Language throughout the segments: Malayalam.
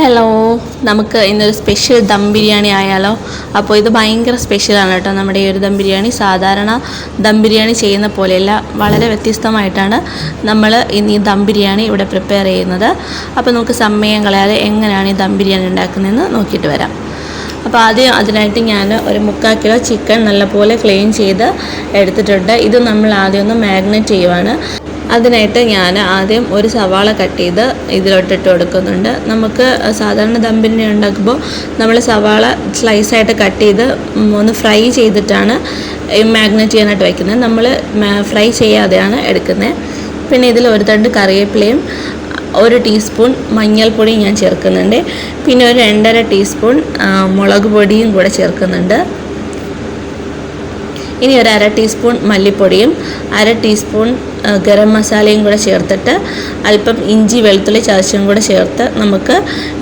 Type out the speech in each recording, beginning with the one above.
ഹലോ നമുക്ക് ഇന്നൊരു സ്പെഷ്യൽ ദം ബിരിയാണി ആയാലോ? അപ്പോൾ ഇത് ഭയങ്കര സ്പെഷ്യലാണ് കേട്ടോ. നമ്മുടെ ഈ ഒരു ദം ബിരിയാണി സാധാരണ ദം ബിരിയാണി ചെയ്യുന്ന പോലെയല്ല വളരെ വ്യത്യസ്തമായിട്ടാണ് നമ്മൾ ഇന്ന് ഈ ദം ബിരിയാണി ഇവിടെ പ്രിപ്പയർ ചെയ്യുന്നത്. അപ്പോൾ നമുക്ക് സമയം കളയാതെ എങ്ങനെയാണ് ഈ ദം ബിരിയാണി ഉണ്ടാക്കുന്നതെന്ന് നോക്കിയിട്ട് വരാം. അപ്പോൾ ആദ്യം അതിനായിട്ട് ഞാൻ ഒരു മുക്കാൽ കിലോ ചിക്കൻ നല്ലപോലെ ക്ലീൻ ചെയ്ത് എടുത്തിട്ടുണ്ട്. ഇത് നമ്മൾ ആദ്യം ഒന്ന് മാഗ്നേറ്റ് ചെയ്യുവാണ്. അതിനായിട്ട് ഞാൻ ആദ്യം ഒരു സവാള കട്ട് ചെയ്ത് ഇതിലോട്ടിട്ട് കൊടുക്കുന്നുണ്ട്. നമുക്ക് സാധാരണ ദമ്പിനെ ഉണ്ടാക്കുമ്പോൾ നമ്മൾ സവാള സ്ലൈസായിട്ട് കട്ട് ചെയ്ത് ഒന്ന് ഫ്രൈ ചെയ്തിട്ടാണ് മാഗ്നേറ്റ് ചെയ്യാനായിട്ട് വയ്ക്കുന്നത് നമ്മൾ ഫ്രൈ ചെയ്യാതെയാണ് എടുക്കുന്നത്. പിന്നെ ഇതിൽ ഒരു തണ്ട് കറിവേപ്പിലയും ഒരു ടീസ്പൂൺ മഞ്ഞൾപ്പൊടിയും ഞാൻ ചേർക്കുന്നുണ്ട്. പിന്നെ ഒരു രണ്ടര ടീസ്പൂൺ മുളക് പൊടിയും കൂടെ ചേർക്കുന്നുണ്ട്. ഇനി ഒരു അര ടീസ്പൂൺ മല്ലിപ്പൊടിയും അര ടീസ്പൂൺ ഗരം മസാലയും കൂടെ ചേർത്തിട്ട് അല്പം ഇഞ്ചി വെളുത്തുള്ളി ചതച്ചും കൂടെ ചേർത്ത് നമുക്ക്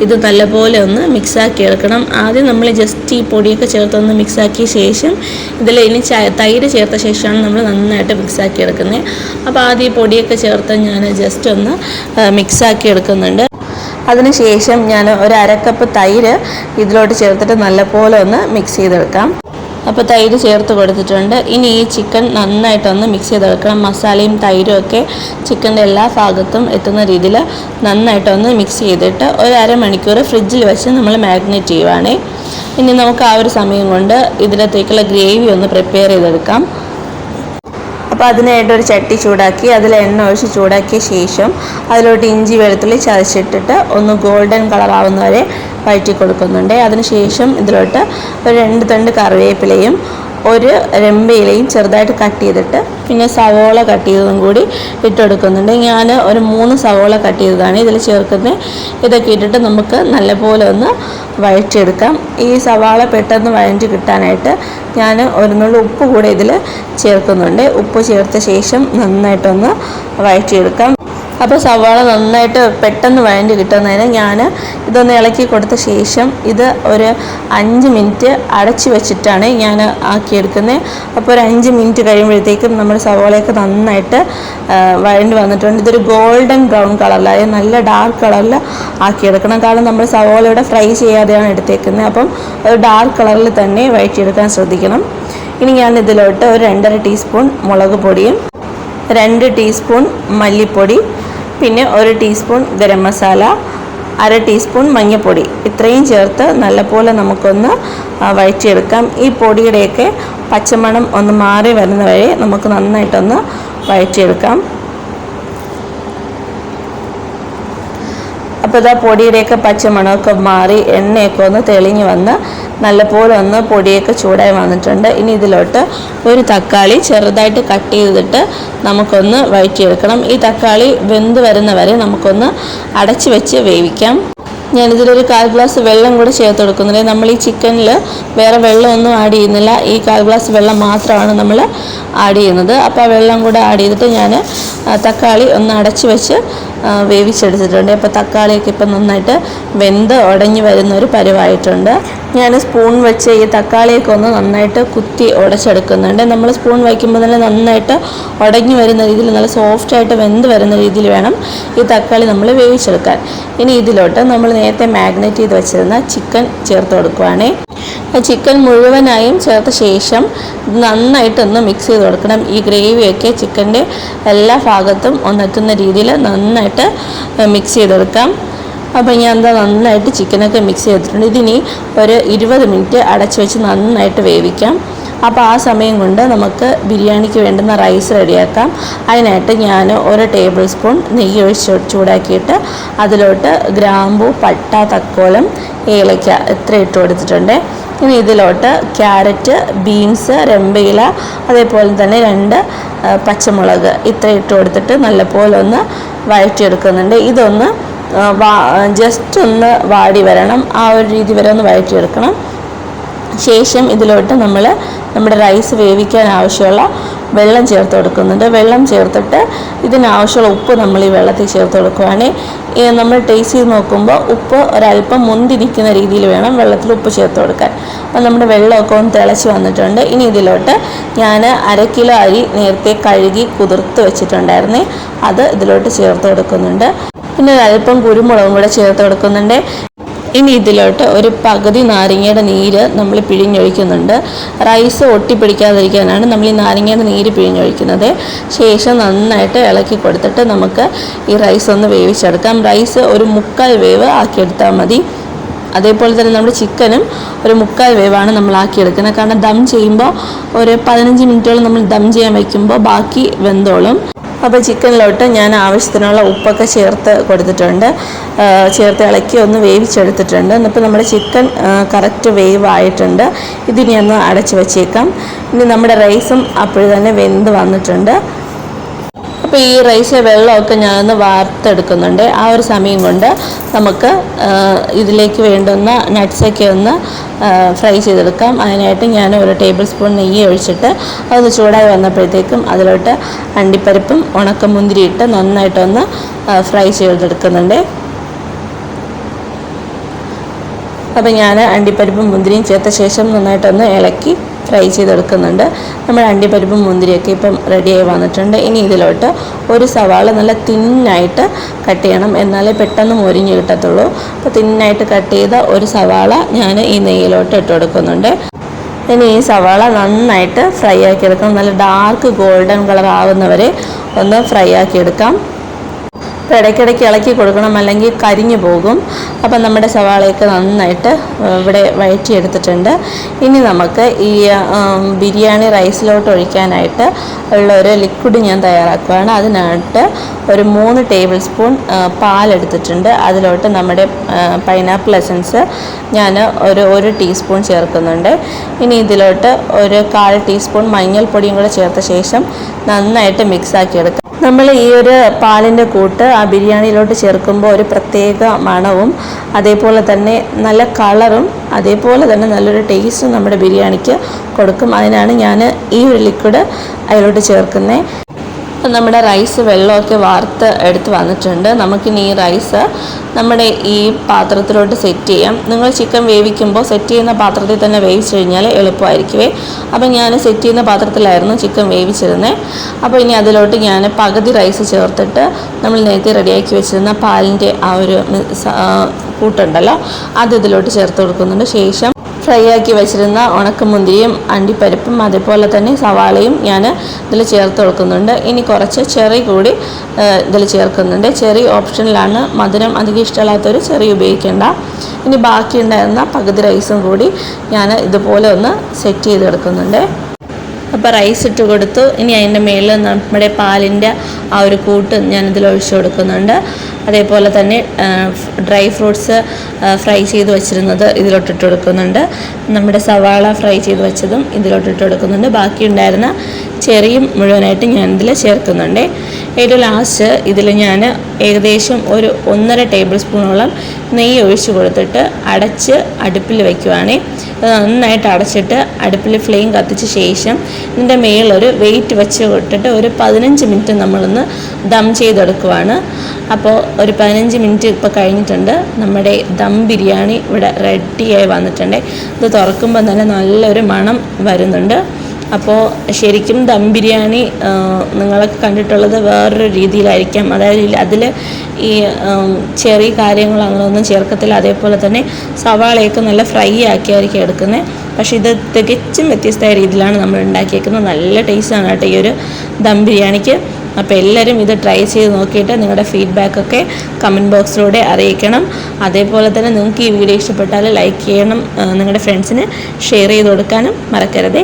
ഇത് നല്ലപോലെ ഒന്ന് മിക്സാക്കി എടുക്കണം. ആദ്യം നമ്മൾ ജസ്റ്റ് ഈ പൊടിയൊക്കെ ചേർത്തൊന്ന് മിക്സാക്കിയ ശേഷം ഇതിൽ ഇനി തൈര് ചേർത്ത ശേഷമാണ് നമ്മൾ നന്നായിട്ട് മിക്സാക്കി എടുക്കുന്നത്. അപ്പോൾ ആദ്യം ഈ പൊടിയൊക്കെ ചേർത്ത് ഞാൻ ജസ്റ്റ് ഒന്ന് മിക്സാക്കി എടുക്കുന്നുണ്ട്. അതിനുശേഷം ഞാൻ ഒരു അരക്കപ്പ് തൈര് ഇതിലോട്ട് ചേർത്തിട്ട് നല്ലപോലെ ഒന്ന് മിക്സ് ചെയ്തെടുക്കാം. അപ്പോൾ തൈര് ചേർത്ത് കൊടുത്തിട്ടുണ്ട്. ഇനി ഈ ചിക്കൻ നന്നായിട്ടൊന്ന് മിക്സ് ചെയ്തെടുക്കണം മസാലയും തൈരും ഒക്കെ ചിക്കന്റെ എല്ലാ ഭാഗത്തും എത്തുന്ന രീതിയിൽ നന്നായിട്ടൊന്ന് മിക്സ് ചെയ്തിട്ട് ഒരു അരമണിക്കൂർ ഫ്രിഡ്ജിൽ വെച്ച് നമ്മൾ മാഗ്നേറ്റ് ചെയ്യുവാണേ. ഇനി നമുക്ക് ആ ഒരു സമയം കൊണ്ട് ഇതിനകത്തേക്കുള്ള ഗ്രേവി ഒന്ന് പ്രിപ്പയർ ചെയ്തെടുക്കാം. അപ്പോൾ അതിനായിട്ട് ഒരു ചട്ടി ചൂടാക്കി അതിൽ എണ്ണ ഒഴിച്ച് ചൂടാക്കിയ ശേഷം അതിലോട്ട് ഇഞ്ചി വെളുത്തുള്ളി ചതച്ചിട്ടിട്ട് ഒന്ന് ഗോൾഡൻ കളർ ആവുന്ന വരെ വഴറ്റി കൊടുക്കുന്നുണ്ട്. അതിനുശേഷം ഇതിലോട്ട് ഒരു രണ്ട് തണ്ട് കറിവേപ്പിലയും ഒരു രമ്പയിലയും ചെറുതായിട്ട് കട്ട് ചെയ്തിട്ട് പിന്നെ സവോള കട്ട് ചെയ്തതും കൂടി ഇട്ട് കൊടുക്കുന്നുണ്ട് ഞാൻ ഒരു മൂന്ന് സവോള കട്ട് ചെയ്തതാണ് ഇതിൽ ചേർക്കുന്നത്. ഇതൊക്കെ ഇട്ടിട്ട് നമുക്ക് നല്ലപോലെ ഒന്ന് വഴറ്റിയെടുക്കാം. ഈ സവാള പെട്ടെന്ന് വഴറ്റി കിട്ടാനായിട്ട് ഞാൻ ഒരു ഉപ്പ് കൂടെ ഇതിൽ ചേർക്കുന്നുണ്ട്. ഉപ്പ് ചേർത്ത ശേഷം നന്നായിട്ടൊന്ന് വഴറ്റിയെടുക്കാം. അപ്പോൾ സവാള നന്നായിട്ട് പെട്ടെന്ന് വഴഞ്ഞ് കിട്ടുന്നതിന് ഞാൻ ഇതൊന്ന് ഇളക്കി കൊടുത്ത ശേഷം ഇത് ഒരു അഞ്ച് മിനിറ്റ് അടച്ച് വെച്ചിട്ടാണ് ഞാൻ ആക്കിയെടുക്കുന്നത് അപ്പോൾ ഒരു അഞ്ച് മിനിറ്റ് കഴിയുമ്പോഴത്തേക്കും നമ്മുടെ സവാളയൊക്കെ നന്നായിട്ട് വഴണ്ട് വന്നിട്ടുണ്ട്. ഇതൊരു ഗോൾഡൻ ബ്രൗൺ കളറിലായ നല്ല ഡാർക്ക് കളറിൽ ആക്കിയെടുക്കണം. കാരണം നമ്മൾ സവാള ഇവിടെ ഫ്രൈ ചെയ്യാതെയാണ് എടുത്തേക്കുന്നത് അപ്പം ഒരു ഡാർക്ക് കളറിൽ തന്നെ വഴറ്റിയെടുക്കാൻ ശ്രദ്ധിക്കണം. ഇനി ഞാൻ ഇതിലോട്ട് ഒരു രണ്ടര ടീസ്പൂൺ മുളക് പൊടിയും രണ്ട് ടീസ്പൂൺ മല്ലിപ്പൊടി പിന്നെ ഒരു ടീസ്പൂൺ ഗരം മസാല അര ടീസ്പൂൺ മഞ്ഞൾപ്പൊടി ഇത്രയും ചേർത്ത് നല്ലപോലെ നമുക്കൊന്ന് വഴറ്റിയെടുക്കാം. ഈ പൊടിയുടെയൊക്കെ പച്ചമണം ഒന്ന് മാറി വരുന്ന വഴി നമുക്ക് നന്നായിട്ടൊന്ന് വഴറ്റിയെടുക്കാം. അപ്പോൾ ഇതാ പൊടിയുടെയൊക്കെ പച്ചമണമൊക്കെ മാറി എണ്ണയൊക്കെ ഒന്ന് തെളിഞ്ഞ് വന്ന് നല്ലപോലെ ഒന്ന് പൊടിയൊക്കെ ചൂടായി വന്നിട്ടുണ്ട്. ഇനി ഇതിലോട്ട് ഒരു തക്കാളി ചെറുതായിട്ട് കട്ട് ചെയ്തിട്ട് നമുക്കൊന്ന് വഴറ്റിയെടുക്കണം. ഈ തക്കാളി വെന്ത് വരുന്ന വരെ നമുക്കൊന്ന് അടച്ച് വെച്ച് വേവിക്കാം. ഞാനിതിലൊരു കാൽ ഗ്ലാസ് വെള്ളം കൂടെ ചേർത്ത് കൊടുക്കുന്നില്ല? നമ്മൾ ഈ ചിക്കനിൽ വേറെ വെള്ളമൊന്നും ആഡ് ചെയ്യുന്നില്ല. ഈ കാൽ ഗ്ലാസ് വെള്ളം മാത്രമാണ് നമ്മൾ ആഡ് ചെയ്യുന്നത്. അപ്പോൾ ആ വെള്ളം കൂടെ ആഡ് ചെയ്തിട്ട് ഞാൻ തക്കാളി ഒന്ന് അടച്ചു വെച്ച് വേവിച്ചെടുത്തിട്ടുണ്ട്. അപ്പോൾ തക്കാളിയൊക്കെ ഇപ്പം നന്നായിട്ട് വെന്ത് ഉടഞ്ഞു വരുന്ന ഒരു പരുവായിട്ടുണ്ട്. ഞാൻ സ്പൂൺ വെച്ച് ഈ തക്കാളിയൊക്കെ ഒന്ന് നന്നായിട്ട് കുത്തി ഉടച്ചെടുക്കുന്നുണ്ട്. നമ്മൾ സ്പൂൺ വയ്ക്കുമ്പോൾ തന്നെ നന്നായിട്ട് ഉടഞ്ഞു വരുന്ന രീതിയിൽ നല്ല സോഫ്റ്റായിട്ട് വെന്ത് വരുന്ന രീതിയിൽ വേണം ഈ തക്കാളി നമ്മൾ വേവിച്ചെടുക്കാൻ. ഇനി ഇതിലോട്ട് നമ്മൾ നേരത്തെ മാഗ്നേറ്റ് ചെയ്ത് വെച്ചിരുന്ന ചിക്കൻ ചേർത്ത് കൊടുക്കുവാണേ. ചിക്കൻ മുഴുവനായും ചേർത്ത ശേഷം നന്നായിട്ടൊന്ന് മിക്സ് ചെയ്ത് കൊടുക്കണം. ഈ ഗ്രേവിയൊക്കെ ചിക്കന്റെ എല്ലാ ഭാഗത്തും ഒന്നെത്തുന്ന രീതിയിൽ നന്നായിട്ട് മിക്സ് ചെയ്തെടുക്കാം അപ്പോൾ ഞാൻ എന്താ നന്നായിട്ട് ചിക്കനൊക്കെ മിക്സ് ചെയ്തിട്ടുണ്ട്. ഇതിനി ഒരു ഇരുപത് മിനിറ്റ് അടച്ച് വെച്ച് നന്നായിട്ട് വേവിക്കാം. അപ്പോൾ ആ സമയം കൊണ്ട് നമുക്ക് ബിരിയാണിക്ക് വേണ്ടുന്ന റൈസ് റെഡിയാക്കാം. അതിനായിട്ട് ഞാൻ ഒരു ടേബിൾ സ്പൂൺ നെയ്യ് ഒഴിച്ച് ചൂടാക്കിയിട്ട് അതിലോട്ട് ഗ്രാമ്പു പട്ട തക്കോലം ഏലക്ക ഇത്ര ഇട്ട് കൊടുത്തിട്ടുണ്ട്. ഇനി ഇതിലോട്ട് ക്യാരറ്റ് ബീൻസ് രമ്പയില അതേപോലെ തന്നെ രണ്ട് പച്ചമുളക് ഇത്ര ഇട്ട് കൊടുത്തിട്ട് നല്ലപോലെ ഒന്ന് വഴറ്റിയെടുക്കുന്നുണ്ട്. ഇതൊന്ന് ജസ്റ്റ് ഒന്ന് വാടി വരണം. ആ ഒരു രീതി വരെ ഒന്ന് വഴറ്റിയെടുക്കണം. ശേഷം ഇതിലോട്ട് നമ്മൾ നമ്മുടെ റൈസ് വേവിക്കാൻ ആവശ്യമുള്ള വെള്ളം ചേർത്ത് കൊടുക്കുന്നുണ്ട്. വെള്ളം ചേർത്തിട്ട് ഇതിനാവശ്യമുള്ള ഉപ്പ് നമ്മൾ ഈ വെള്ളത്തിൽ ചേർത്ത് കൊടുക്കുവാണെങ്കിൽ നമ്മൾ ടേസ്റ്റ് ചെയ്ത് നോക്കുമ്പോൾ ഉപ്പ് ഒരല്പം മുന്തി നിൽക്കുന്ന രീതിയിൽ വേണം വെള്ളത്തിൽ ഉപ്പ് ചേർത്ത് കൊടുക്കാൻ. അപ്പം നമ്മുടെ വെള്ളമൊക്കെ ഒന്ന് തിളച്ച് വന്നിട്ടുണ്ട്. ഇനി ഇതിലോട്ട് ഞാൻ അര കിലോ അരി നേരത്തെ കഴുകി കുതിർത്ത് വെച്ചിട്ടുണ്ടായിരുന്നേ. അത് ഇതിലോട്ട് ചേർത്ത് കൊടുക്കുന്നുണ്ട്. പിന്നെ ഒരല്പം കുരുമുളകും കൂടെ ചേർത്ത് കൊടുക്കുന്നുണ്ട്. ഇനി ഇതിലോട്ട് ഒരു പകുതി നാരങ്ങയുടെ നീര് നമ്മൾ പിഴിഞ്ഞൊഴിക്കുന്നുണ്ട്. റൈസ് ഒട്ടിപ്പിടിക്കാതിരിക്കാനാണ് നമ്മൾ ഈ നാരങ്ങയുടെ നീര് പിഴിഞ്ഞൊഴിക്കുന്നത്. ശേഷം നന്നായിട്ട് ഇളക്കി കൊടുത്തിട്ട് നമുക്ക് ഈ റൈസ് ഒന്ന് വേവിച്ചെടുക്കാം. റൈസ് ഒരു മുക്കാൽ വേവ് ആക്കിയെടുത്താൽ മതി. അതേപോലെ തന്നെ നമ്മുടെ ചിക്കനും ഒരു മുക്കാൽ വേവാണ് നമ്മൾ ആക്കിയെടുക്കുന്നത്. കാരണം ദം ചെയ്യുമ്പോൾ ഒരു പതിനഞ്ച് മിനിറ്റോളം നമ്മൾ ദം ചെയ്യാൻ വയ്ക്കുമ്പോൾ ബാക്കി വെന്തോളും. അപ്പോൾ ചിക്കനിലോട്ട് ഞാൻ ആവശ്യത്തിനുള്ള ഉപ്പൊക്കെ ചേർത്ത് കൊടുത്തിട്ടുണ്ട്. ചേർത്ത് ഇളക്കി ഒന്ന് വേവിച്ചെടുത്തിട്ടുണ്ട്. എന്നിപ്പോൾ നമ്മുടെ ചിക്കൻ കറക്റ്റ് വേവ് ആയിട്ടുണ്ട് ഇതിനെ ഒന്ന് അടച്ച് വെച്ചേക്കാം. ഇനി നമ്മുടെ റൈസും അപ്പോഴും തന്നെ വെന്ത് വന്നിട്ടുണ്ട്. അപ്പോൾ ഈ റൈസ് വെള്ളമൊക്കെ ഞാനൊന്ന് വാർത്തെടുക്കുന്നുണ്ട്. ആ ഒരു സമയം കൊണ്ട് നമുക്ക് ഇതിലേക്ക് വേണ്ടുന്ന നട്ട്സൊക്കെ ഒന്ന് ഫ്രൈ ചെയ്തെടുക്കാം. അതിനായിട്ട് ഞാൻ ഒരു ടേബിൾ സ്പൂൺ നെയ്യ് ഒഴിച്ചിട്ട് അതൊന്ന് ചൂടായി വന്നപ്പോഴത്തേക്കും അതിലോട്ട് അണ്ടിപ്പരിപ്പും ഉണക്കമുന്തിരി ഇട്ട് നന്നായിട്ടൊന്ന് ഫ്രൈ ചെയ്തെടുക്കുന്നുണ്ട്. അപ്പോൾ ഞാൻ അണ്ടിപ്പരിപ്പും മുന്തിരിയും ചേർത്ത ശേഷം നന്നായിട്ടൊന്ന് ഇളക്കി ഫ്രൈ ചെയ്തെടുക്കുന്നുണ്ട്. നമ്മുടെ അണ്ടിപ്പരിപ്പും മുന്തിരിയൊക്കെ ഇപ്പം റെഡിയായി വന്നിട്ടുണ്ട്. ഇനി ഇതിലോട്ട് ഒരു സവാള നല്ല തിന്നായിട്ട് കട്ട് ചെയ്യണം. എന്നാലേ പെട്ടെന്ന് മുരിഞ്ഞ് കിട്ടത്തുള്ളൂ. അപ്പോൾ തിന്നായിട്ട് കട്ട് ചെയ്ത ഒരു സവാള ഞാൻ ഈ നെയ്യിലോട്ട് ഇട്ട് കൊടുക്കുന്നുണ്ട്. ഇനി ഈ സവാള നന്നായിട്ട് ഫ്രൈ ആക്കി നല്ല ഡാർക്ക് ഗോൾഡൻ കളർ ആവുന്നവരെ ഒന്ന് ഫ്രൈ ആക്കി എടുക്കാം അപ്പോൾ ഇടയ്ക്കിടയ്ക്ക് ഇളക്കി കൊടുക്കണം അല്ലെങ്കിൽ കരിഞ്ഞു പോകും. അപ്പം നമ്മുടെ സവാളയൊക്കെ നന്നായിട്ട് ഇവിടെ വഴറ്റിയെടുത്തിട്ടുണ്ട്. ഇനി നമുക്ക് ഈ ബിരിയാണി റൈസിലോട്ട് ഒഴിക്കാനായിട്ട് ഉള്ള ഒരു ലിക്വിഡ് ഞാൻ തയ്യാറാക്കുകയാണ് അതിനായിട്ട് ഒരു മൂന്ന് ടേബിൾ സ്പൂൺ പാലെടുത്തിട്ടുണ്ട്. അതിലോട്ട് നമ്മുടെ പൈനാപ്പിൾ എസൻസ് ഞാൻ ഒരു ഒരു ടീസ്പൂൺ ചേർക്കുന്നുണ്ട്. ഇനി ഇതിലോട്ട് ഒരു കാൽ ടീസ്പൂൺ മഞ്ഞൾപ്പൊടിയും കൂടെ ചേർത്ത ശേഷം നന്നായിട്ട് മിക്സ് ആക്കി എടുക്കാം നമ്മൾ ഈ ഒരു പാലിന്റെ കൂട്ട് ആ ബിരിയാണിയിലോട്ട് ചേർക്കുമ്പോൾ ഒരു പ്രത്യേക മണവും അതേപോലെ തന്നെ നല്ല കളറും അതേപോലെ തന്നെ നല്ലൊരു ടേസ്റ്റും നമ്മുടെ ബിരിയാണിക്ക് കൊടുക്കും. അതിനാണ് ഞാൻ ഈ ഒരു ലിക്വിഡ് അതിലോട്ട് ചേർക്കുന്നത് നമ്മുടെ റൈസ് വെള്ളമൊക്കെ വാർത്ത് എടുത്ത് വന്നിട്ടുണ്ട്. നമുക്കിനി ഈ റൈസ് നമ്മുടെ ഈ പാത്രത്തിലോട്ട് സെറ്റ് ചെയ്യാം. നിങ്ങൾ ചിക്കൻ വേവിക്കുമ്പോൾ സെറ്റ് ചെയ്യുന്ന പാത്രത്തിൽ തന്നെ വേവിച്ച് കഴിഞ്ഞാൽ എളുപ്പമായിരിക്കുമേ അപ്പം ഞാൻ സെറ്റ് ചെയ്യുന്ന പാത്രത്തിലായിരുന്നു ചിക്കൻ വേവിച്ചിരുന്നത് അപ്പോൾ ഇനി അതിലോട്ട് ഞാൻ പകുതി റൈസ് ചേർത്തിട്ട് നമ്മൾ നേരത്തെ റെഡിയാക്കി വെച്ചിരുന്ന പാലിന്റെ ആ ഒരു കൂട്ടുണ്ടല്ലോ അത് ഇതിലോട്ട് ചേർത്ത് കൊടുക്കുന്നുണ്ട്. ശേഷം ഫ്രൈ ആക്കി വെച്ചിരുന്ന ഉണക്കമുന്തിരിയും അണ്ടിപ്പരിപ്പും അതേപോലെ തന്നെ സവാളയും ഞാൻ ഇതിൽ ചേർത്ത് കൊടുക്കുന്നുണ്ട്. ഇനി കുറച്ച് ചെറി കൂടി ഇതിൽ ചേർക്കുന്നുണ്ട്. ചെറി ഓപ്ഷനിലാണ് മധുരം അധികം ഇഷ്ടമില്ലാത്തൊരു ചെറി ഉപയോഗിക്കേണ്ട. ഇനി ബാക്കി ഉണ്ടായിരുന്ന പകുതി റൈസും കൂടി ഞാൻ ഇതുപോലെ ഒന്ന് സെറ്റ് ചെയ്തെടുക്കുന്നുണ്ട്. അപ്പോൾ റൈസ് ഇട്ട് കൊടുത്തു. ഇനി അതിന്റെ മേളിൽ നമ്മുടെ പാലിന്റെ ആ ഒരു കൂട്ട് ഞാനിതിൽ ഒഴിച്ചു കൊടുക്കുന്നുണ്ട്. അതേപോലെ തന്നെ ഡ്രൈ ഫ്രൂട്ട്സ് ഫ്രൈ ചെയ്ത് വെച്ചിരുന്നത് ഇതിലോട്ടിട്ട് കൊടുക്കുന്നുണ്ട്. നമ്മുടെ സവാള ഫ്രൈ ചെയ്ത് വെച്ചതും ഇതിലോട്ടിട്ട് കൊടുക്കുന്നുണ്ട്. ബാക്കി ഉണ്ടായിരുന്ന ചെറിയും മുഴുവനായിട്ട് ഞാനിതിൽ ചേർക്കുന്നുണ്ട്. ഏറ്റവും ലാസ്റ്റ് ഇതിൽ ഞാൻ ഏകദേശം ഒരു ഒന്നര ടേബിൾ സ്പൂണോളം നെയ്യ് ഒഴിച്ച് കൊടുത്തിട്ട് അടച്ച് അടുപ്പിൽ വയ്ക്കുവാണേ നന്നായിട്ട് അടച്ചിട്ട് അടുപ്പിൽ ഫ്ലെയിം കത്തിച്ച ശേഷം ഇതിന്റെ മേളൊരു വെയിറ്റ് വെച്ച് ഇട്ടിട്ട് ഒരു പതിനഞ്ച് മിനിറ്റ് നമ്മളൊന്ന് ദം ചെയ്തെടുക്കുവാണ്. അപ്പോൾ ഒരു പതിനഞ്ച് മിനിറ്റ് ഇപ്പോൾ കഴിഞ്ഞിട്ടുണ്ട്. നമ്മുടെ ദം ബിരിയാണി ഇവിടെ റെഡിയായി വന്നിട്ടുണ്ട്. ഇത് തുറക്കുമ്പോൾ തന്നെ നല്ലൊരു മണം വരുന്നുണ്ട്. അപ്പോൾ ശരിക്കും ദം ബിരിയാണി നിങ്ങളൊക്കെ കണ്ടിട്ടുള്ളത് വേറൊരു രീതിയിലായിരിക്കാം. അതായത് അതിൽ ഈ ചെറിയ കാര്യങ്ങൾ അങ്ങനെയൊന്നും ചേർക്കത്തില്ല. അതേപോലെ തന്നെ സവാളയൊക്കെ നല്ല ഫ്രൈ ആക്കിയായിരിക്കും എടുക്കുന്നത് പക്ഷേ ഇത് തികച്ചും വ്യത്യസ്തമായ രീതിയിലാണ് നമ്മൾ ഉണ്ടാക്കിയേക്കുന്നത്. നല്ല ടേസ്റ്റാണ് കേട്ടോ ഈ ഒരു ദം ബിരിയാണിക്ക്. അപ്പോൾ എല്ലാവരും ഇത് ട്രൈ ചെയ്ത് നോക്കിയിട്ട് നിങ്ങളുടെ ഫീഡ്ബാക്കൊക്കെ കമന്റ് ബോക്സിലൂടെ അറിയിക്കണം. അതേപോലെ തന്നെ നിങ്ങൾക്ക് ഈ വീഡിയോ ഇഷ്ടപ്പെട്ടാൽ ലൈക്ക് ചെയ്യണം. നിങ്ങളുടെ ഫ്രണ്ട്സിന് ഷെയർ ചെയ്ത് കൊടുക്കാനും മറക്കരുതേ.